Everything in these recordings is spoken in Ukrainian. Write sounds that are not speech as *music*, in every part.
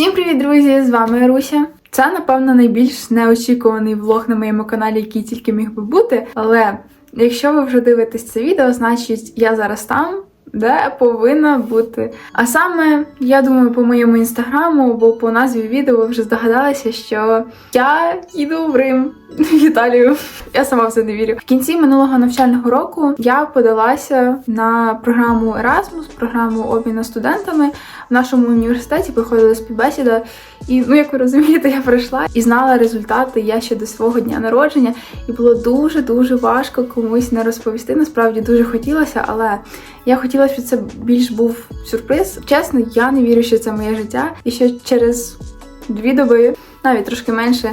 Всім привіт, друзі! З вами Руся. Це, напевно, найбільш неочікуваний влог на моєму каналі, який тільки міг би бути. Але якщо ви вже дивитесь це відео, значить я зараз там, де повинна бути. А саме, я думаю, по моєму інстаграму, бо по назві відео ви вже здогадалися, що я їду в Рим. В Італію. Я сама в це не вірю. В кінці минулого навчального року я подалася на програму Erasmus, програму обміну студентами. В нашому університеті проходила співбесіда. І ну, як ви розумієте, я пройшла і знала результати я ще до свого дня народження. І було дуже дуже важко комусь не розповісти. Насправді дуже хотілося, але я хотіла, щоб це більш був сюрприз. Чесно, я не вірю, що це моє життя, і що через дві доби, навіть трошки менше.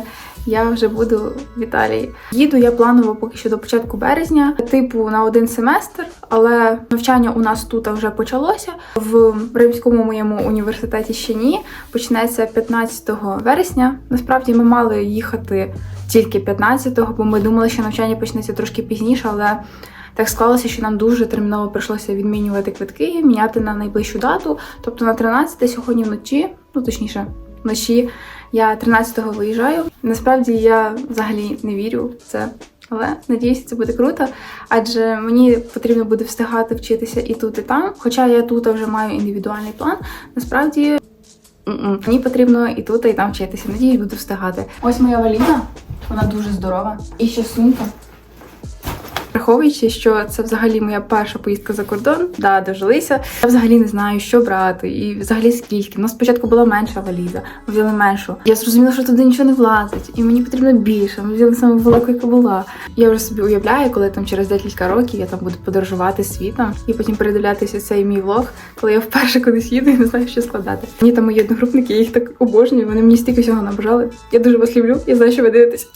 Я вже буду в Італії. Їду я планово поки що до початку березня, типу на один семестр, але навчання у нас тут вже почалося. В Римському моєму університеті ще ні. Почнеться 15 вересня. Насправді ми мали їхати тільки 15-го, бо ми думали, що навчання почнеться трошки пізніше, але. Так склалося, що нам дуже терміново прийшлося відмінювати квитки, міняти на найближчу дату. Тобто на 13 сьогодні вночі, ну точніше, вночі я 13-го виїжджаю. Насправді я взагалі не вірю в це. Але надіюся, це буде круто, адже мені потрібно буде встигати вчитися і тут, і там. Хоча я тут вже маю індивідуальний план. Насправді мені потрібно і тут, і там вчитися. Надіюсь, буду встигати. Ось моя валіза, вона дуже здорова. І ще сумка. Враховуючи, що це взагалі моя перша поїздка за кордон, да, дожилися. Я взагалі не знаю, що брати, і взагалі скільки. У нас спочатку була менша валіза, ми взяли меншу. Я зрозуміла, що туди нічого не влазить, і мені потрібно більше. Ми взяли саме велику, яка була. Я вже собі уявляю, коли там через декілька років я там буду подорожувати світом і потім передивлятися цей мій влог, коли я вперше кудись їду і не знаю, що складати. Мені там мої одногрупники, я їх так обожнюю. Вони мені стільки всього набажали. Я дуже вас люблю. Я знаю, що ви дивитесь.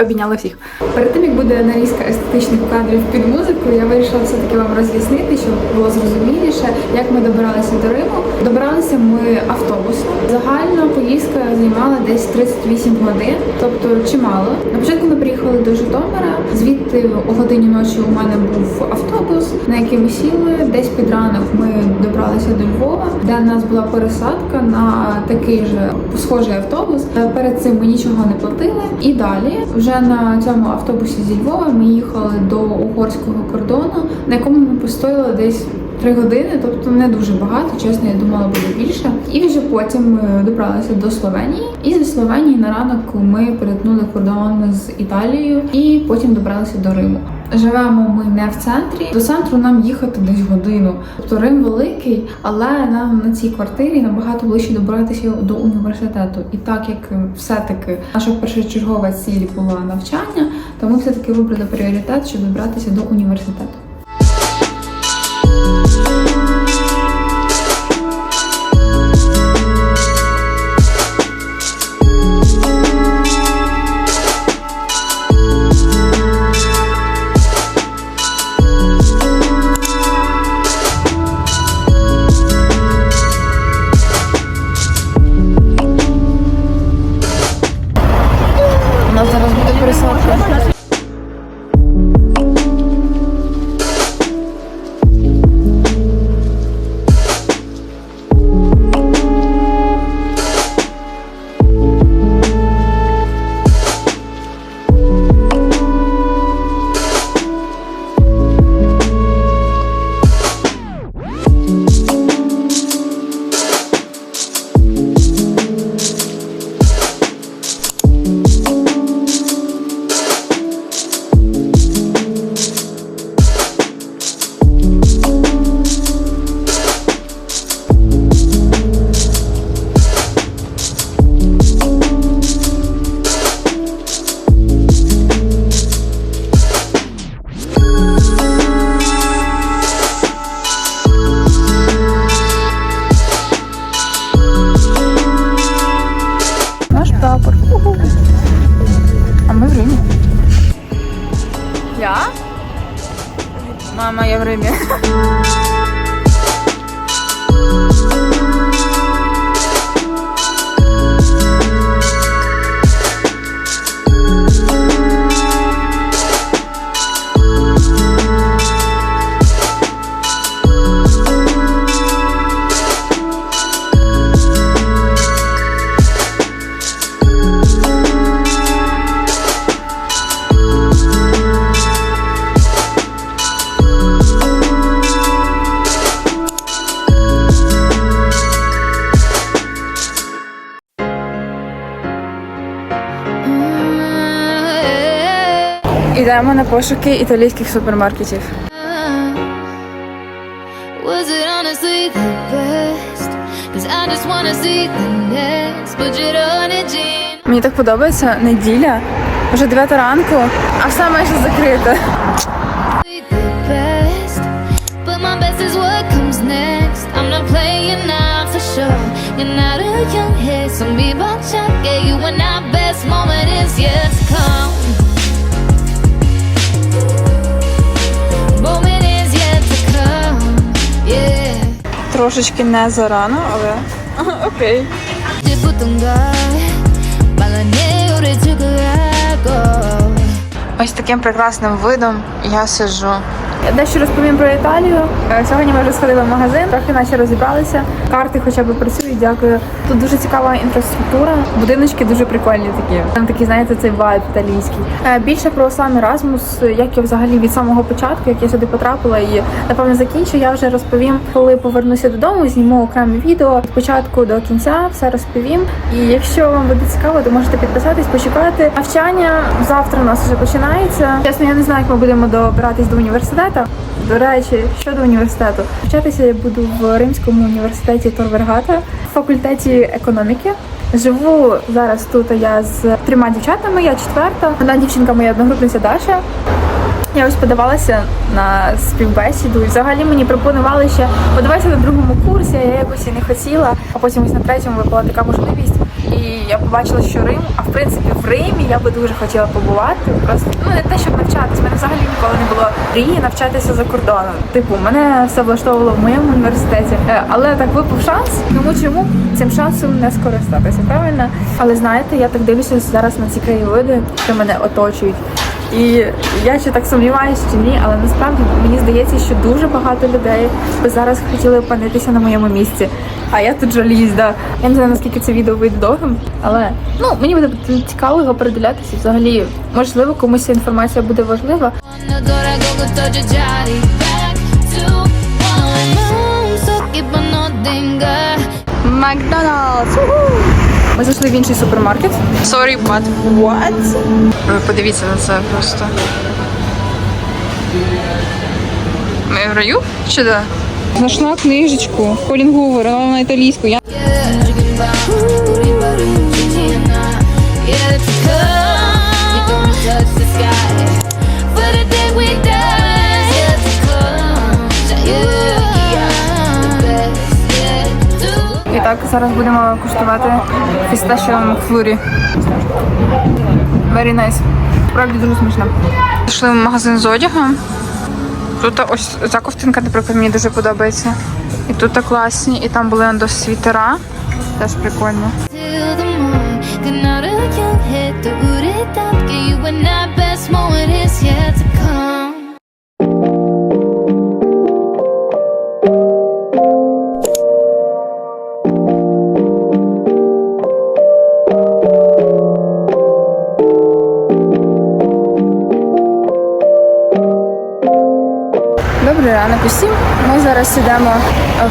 Обійняла всіх. Перед тим як буде нарізка естетичних кадрів під музику, я вирішила все-таки вам роз'яснити, щоб було зрозуміліше, як ми добиралися до Риму. Добиралися ми автобусом. Загальна поїздка займала десь 38 годин, тобто чимало. На початку ми приїхали до Житомира. Звідти о годині ночі у мене був автобус, на який ми сіли. Десь під ранок ми добралися до Львова, де в нас була пересадка на такий же схожий автобус. Перед цим ми нічого не платили. І далі. Вже на цьому автобусі зі Львова ми їхали до угорського кордону, на якому ми постояли десь три години, тобто не дуже багато. Чесно, я думала, буде більше. І вже потім ми добралися до Словенії. І зі Словенії на ранок ми перетнули кордон з Італією і потім добралися до Риму. Живемо ми не в центрі. До центру нам їхати десь годину. Тобто Рим великий, але нам на цій квартирі набагато ближче добратися до університету. І так як все-таки наша першочергова ціль була навчання, то ми все-таки вибрали пріоритет, щоб добратися до університету. Мама, я в *laughs* Ідемо на пошуки італійських супермаркетів. Was it honestly the best? Cause I just wanna see the next budget on a jean. Мені так подобається неділя, вже 9 ранку, а все майже закрите. You're not a young head, check. Yeah, you and our best moment is yet Трошечки не зарано, але *laughs* окей. Ось таким прекрасним видом я сиджу. Дещо розповім про Італію. Е, Сьогодні ми вже сходили в магазин, трохи наче розібралися. Карти хоча б працюють, дякую. Тут дуже цікава інфраструктура. Будиночки дуже прикольні такі. Там такий, знаєте, цей вайб італійський. Е, Більше про сам Еразмус, як я взагалі від самого початку, як я сюди потрапила і напевно закінчу. Я вже розповім, коли повернуся додому. Зніму окреме відео від початку до кінця, все розповім. І якщо вам буде цікаво, то можете підписатись, почекати. Навчання завтра у нас вже починається. Чесно, я не знаю, як ми будемо добиратись до університету. До речі, щодо університету, вчатися я буду в Римському університеті Тор Вергата, в факультеті економіки. Живу зараз тут я з трьома дівчатами, я четверта. Одна дівчинка моя одногрупниця Даша. Я ось подавалася на співбесіду. І взагалі мені пропонували ще подаватися на другому курсі, я якось і не хотіла. А потім ось на третьому випала така можливість. І я побачила, що Рим, а в принципі в Римі я би дуже хотіла побувати. Просто ну не те, щоб навчатися Мене взагалі ніколи не було мрії навчатися за кордоном. Типу, мене все влаштовувало в моєму університеті. Е, Але так випав шанс. Тому чому цим шансом не скористатися, правильно? Але знаєте, я так дивлюся зараз на ці краєвиди, що мене оточують. І я ще так сумніваюся чи ні, але насправді мені здається, що дуже багато людей би зараз хотіли опинитися на моєму місці. А я тут жаліюсь, да. Я не знаю, наскільки це відео вийде довгим, але ну мені буде цікаво його передивлятися. Взагалі, можливо, комусь ця інформація буде важлива. Макдоналдс! Ми зайшли в інший супермаркет. Sorry, but what? Ви подивіться на це просто. Ми в раю? Чи да? Знайшла книжечку Колін Гувер, вона на італійську. Я зараз будемо куштувати фісташіо Макфлурі. Very nice. Справді дуже смачно. Пішли в магазин з одягом. Тут ось ця ковтинка, наприклад, мені дуже подобається. І тут класні, і там були до світера. Теж прикольно. the morn Ganara young head to it up you and our best moment is yet to come Добрий ранок усім. Ми зараз йдемо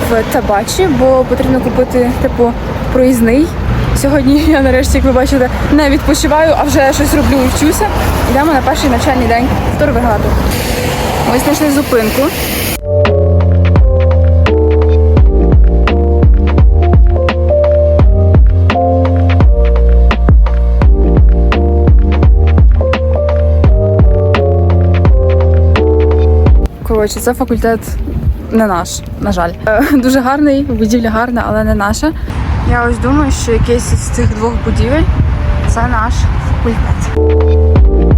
в табачі, бо потрібно купити типу проїзний. Сьогодні я нарешті, як ви бачите, не відпочиваю, а вже щось роблю і вчуся. Йдемо на перший навчальний день в Торвегату. Ми знайшли зупинку. Коротше, це факультет не наш, на жаль. Е, Дуже гарний, будівля гарна, але не наша. Я ось думаю, що якийсь із цих двох будівель це наш факультет.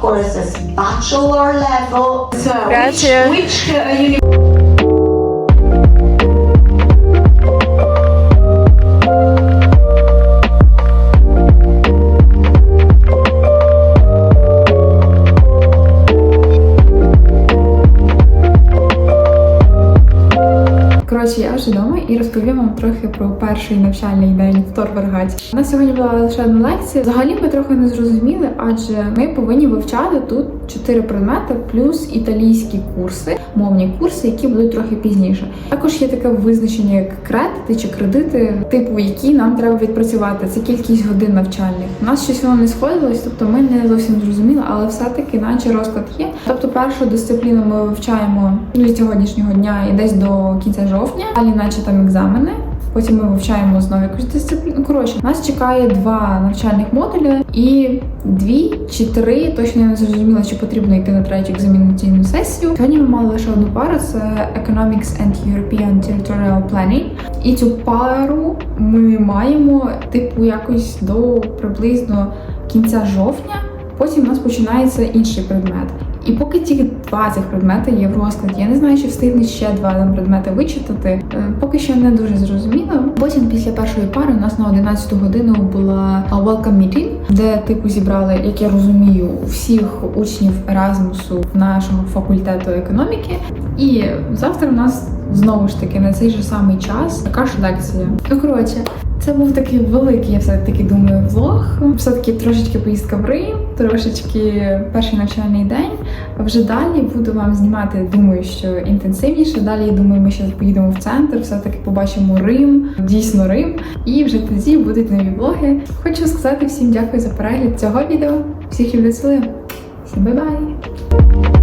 Courses bachelor level. So Grazie. which, which uh, uni- і розповім вам трохи про перший навчальний день в Торбергаті. У нас сьогодні була лише одна лекція. Взагалі ми трохи не зрозуміли, адже ми повинні вивчати тут чотири предмети плюс італійські курси, мовні курси, які будуть трохи пізніше. Також є таке визначення, як кредити чи кредити, типу які нам треба відпрацювати. Це кількість годин навчальних. У нас щось воно не сходилось, тобто ми не зовсім зрозуміли, але все-таки, наче розклад є. Тобто, першу дисципліну ми вивчаємо від сьогоднішнього дня і десь до кінця жовтня, далі, наче там екзамени. Потім ми вивчаємо якусь дисципліну. Коротше, нас чекає два навчальних модулі і дві чи три. Точно я не зрозуміла, чи потрібно йти на третю екзамінаційну сесію. Сьогодні ми мали лише одну пару: це Economics and European Territorial Planning. І цю пару ми маємо типу якось до приблизно кінця жовтня. Потім у нас починається інший предмет. І поки тільки два цих предмети є в розкладі, я не знаю, чи встигне ще два там предмети вичитати. Е, Поки що не дуже зрозуміло. Потім після першої пари у нас на 11 годину була welcome meeting, де типу зібрали, як я розумію, всіх учнів Еразмусу нашого факультету економіки. І завтра у нас знову ж таки на цей же самий час така ж лекція. Ну коротше. Це був такий великий, я все-таки думаю, влог. Все-таки трошечки поїздка в Рим, трошечки перший навчальний день. А вже далі буду вам знімати, думаю, що інтенсивніше. Далі думаю, ми ще поїдемо в центр, все-таки побачимо Рим, дійсно Рим. І вже тоді будуть нові влоги. Хочу сказати всім дякую за перегляд цього відео. Всіх люблю цілую. Всім бай-бай!